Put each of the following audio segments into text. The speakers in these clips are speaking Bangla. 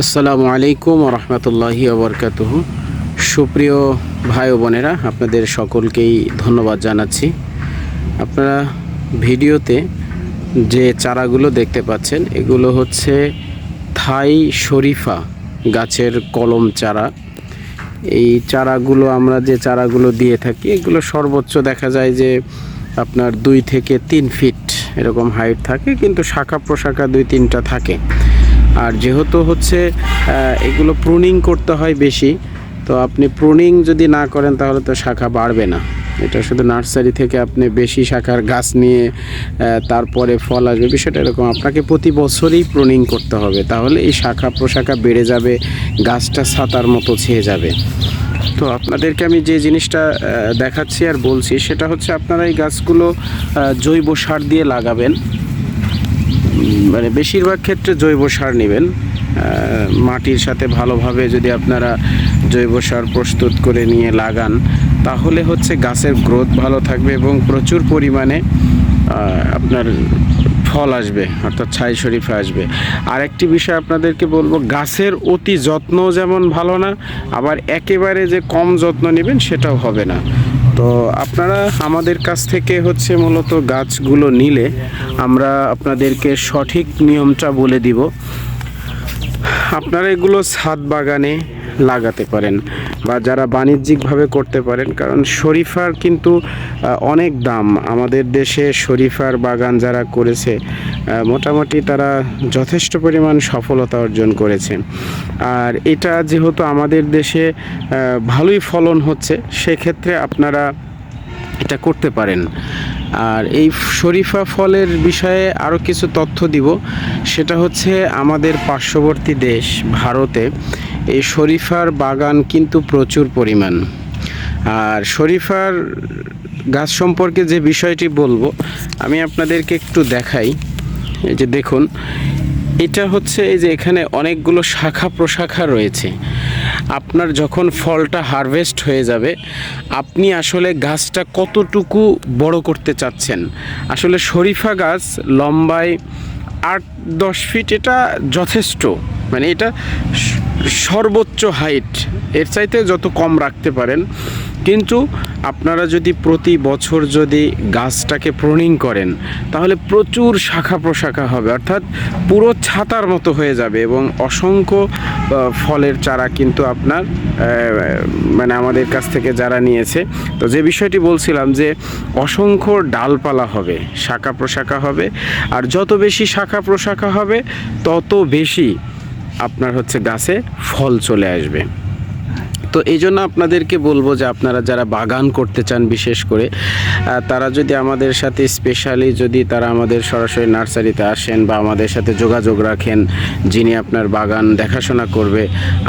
আসসালামু আলাইকুম রহমতুল্লাহি আবরকাতুহ সুপ্রিয় ভাই বোনেরা, আপনাদের সকলকেই ধন্যবাদ জানাচ্ছি। আপনারা ভিডিওতে যে চারাগুলো দেখতে পাচ্ছেন, এগুলো হচ্ছে থাই শরীফা গাছের কলম চারা। এই চারাগুলো, আমরা যে চারাগুলো দিয়ে থাকি, এগুলো সর্বোচ্চ দেখা যায় যে আপনার দুই থেকে তিন ফিট এরকম হাইট থাকে, কিন্তু শাখা প্রশাখা দুই তিনটা থাকে। আর যেহেতু হচ্ছে এগুলো প্রুনিং করতে হয় বেশি, তো আপনি প্রুনিং যদি না করেন তাহলে তো শাখা বাড়বে না। এটা শুধু নার্সারি থেকে আপনি বেশি শাখার গাছ নিয়ে তারপরে ফল আসবে, বিষয়টা এরকম। আপনাকে প্রতি বছরই প্রুনিং করতে হবে, তাহলে এই শাখা প্রশাখা বেড়ে যাবে, গাছটা ছাতার মতো ছেয়ে যাবে। তো আপনাদেরকে আমি যে জিনিসটা দেখাচ্ছি আর বলছি, সেটা হচ্ছে আপনারা এই গাছগুলো জৈব সার দিয়ে লাগাবেন। মানে বেশিরভাগ ক্ষেত্রে জৈব সার নেবেন। মাটির সাথে ভালোভাবে যদি আপনারা জৈব সার প্রস্তুত করে নিয়ে লাগান, তাহলে হচ্ছে গাছের গ্রোথ ভালো থাকবে এবং প্রচুর পরিমাণে আপনার ফল আসবে, অর্থাৎ ছাই শরীফা আসবে। আরেকটি বিষয় আপনাদেরকে বলব, গাছের অতি যত্ন যেমন ভালো না, আবার একেবারে যে কম যত্ন নেবেন সেটাও হবে না। তো আপনারা আমাদের কাছ থেকে হচ্ছে মূলত গাছগুলো নিলে আমরা আপনাদেরকে সঠিক নিয়মটা বলে দিব। আপনারা এগুলো ছাদ বাগানে লাগাতে পারেন বা যারা বাণিজ্যিকভাবে করতে পারেন, কারণ শরীফার কিন্তু অনেক দাম। আমাদের দেশে শরীফার বাগান যারা করেছে মোটামুটি তারা যথেষ্ট পরিমাণ সফলতা অর্জন করেছে। আর এটা যেহেতু আমাদের দেশে ভালোই ফলন হচ্ছে, সেক্ষেত্রে আপনারা এটা করতে পারেন। আর এই শরীফা ফলের বিষয়ে আরও কিছু তথ্য দিব। সেটা হচ্ছে আমাদের পার্শ্ববর্তী দেশ, ভারতে এই শরীফার বাগান কিন্তু প্রচুর পরিমাণ। আর শরীফার গাছ সম্পর্কে যে বিষয়টি বলব, আমি আপনাদেরকে একটু দেখাই। এই যে দেখুন, এটা হচ্ছে এই যে এখানে অনেকগুলো শাখা প্রশাখা রয়েছে। আপনার যখন ফলটা হারভেস্ট হয়ে যাবে, আপনি আসলে গাছটা কতটুকু বড় করতে চাচ্ছেন? আসলে শরীফা গাছ লম্বায় আট দশ ফিট, এটা যথেষ্ট। মানে এটা সর্বোচ্চ হাইট এর চাইতে যত কম রাখতে পারেন কিন্তু আপনারা যদি প্রতি বছর যদি গাছটাকে প্রুনিং করেন, তাহলে প্রচুর শাখা প্রশাখা হবে। অর্থাৎ পুরো ছাতার মতো হয়ে যাবে এবং অসংখ্য ফলের চারা কিন্তু আপনার মানে আমাদের কাছ থেকে যারা নিয়েছে। তো যে বিষয়টি বলছিলাম যে অসংখ্য ডালপালা হবে, শাখা প্রশাখা হবে। আর যত বেশি শাখা প্রশাখা হবে, তত বেশি আপনার হচ্ছে গাছে ফল চলে আসবে। তো এই জন্য আপনাদেরকে বলব যে আপনারা যারা বাগান করতে চান বিশেষ করে তারা যদি আমাদের সাথে স্পেশালি যদি তারা আমাদের সরাসরি নার্সারিতে আসেন বা আমাদের সাথে যোগাযোগ রাখেন, যিনি আপনার বাগান দেখাশোনা করবে,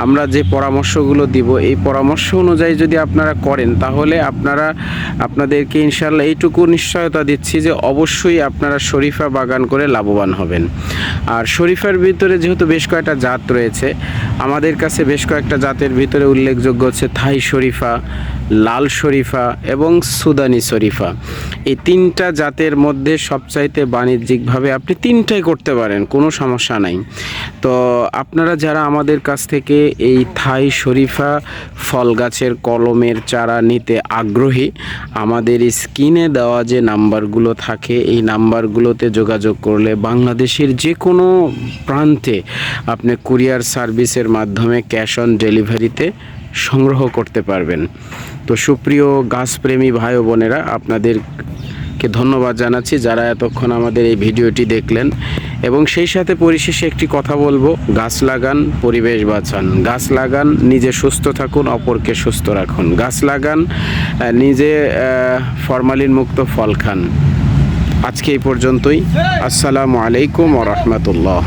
আমরা যে পরামর্শগুলো দিব, এই পরামর্শ অনুযায়ী যদি আপনারা করেন, তাহলে আপনারা, আপনাদেরকে ইনশাল্লাহ এইটুকু নিশ্চয়তা দিচ্ছি যে অবশ্যই আপনারা শরীফা বাগান করে লাভবান হবেন। আর শরীফার ভিতরে যেহেতু বেশ কয়েকটা জাত রয়েছে আমাদের কাছে বেশ কয়েকটা জাতের ভিতরে উল্লেখযোগ্য হচ্ছে থাই শরীফা লাল শরীফা এবং সুদানি শরীফা। এই তিনটা জাতের মধ্যে সবচাইতে বাণিজ্যিকভাবে আপনি তিনটাই করতে পারেন, কোনো সমস্যা নাই। তো আপনারা যারা আমাদের কাছ থেকে এই থাই শরীফা ফল গাছের কলমের চারা নিতে আগ্রহী, আমাদের স্ক্রিনে দেওয়া যে নাম্বারগুলো থাকে, এই নাম্বারগুলোতে যোগাযোগ করলে বাংলাদেশের যে কোনো প্রান্তে আপনি কুরিয়ার সার্ভিসের মাধ্যমে ক্যাশ অন ডেলিভারিতে সংগ্রহ করতে পারবেন। তো সুপ্রিয় গাছপ্রেমী ভাই বোনেরা, আপনাদেরকে ধন্যবাদ জানাচ্ছি যারা এতক্ষণ আমাদের এই ভিডিওটি দেখলেন। এবং সেই সাথে পরিশেষে একটি কথা বলব, গাছ লাগান, পরিবেশ বাঁচান। গাছ লাগান, নিজে সুস্থ থাকুন, অপরকে সুস্থ রাখুন। গাছ লাগান নিজে ফরমালিন মুক্ত ফল খান। আজকে এই পর্যন্তই। আসসালামু আলাইকুম ওরহমতুল্লাহ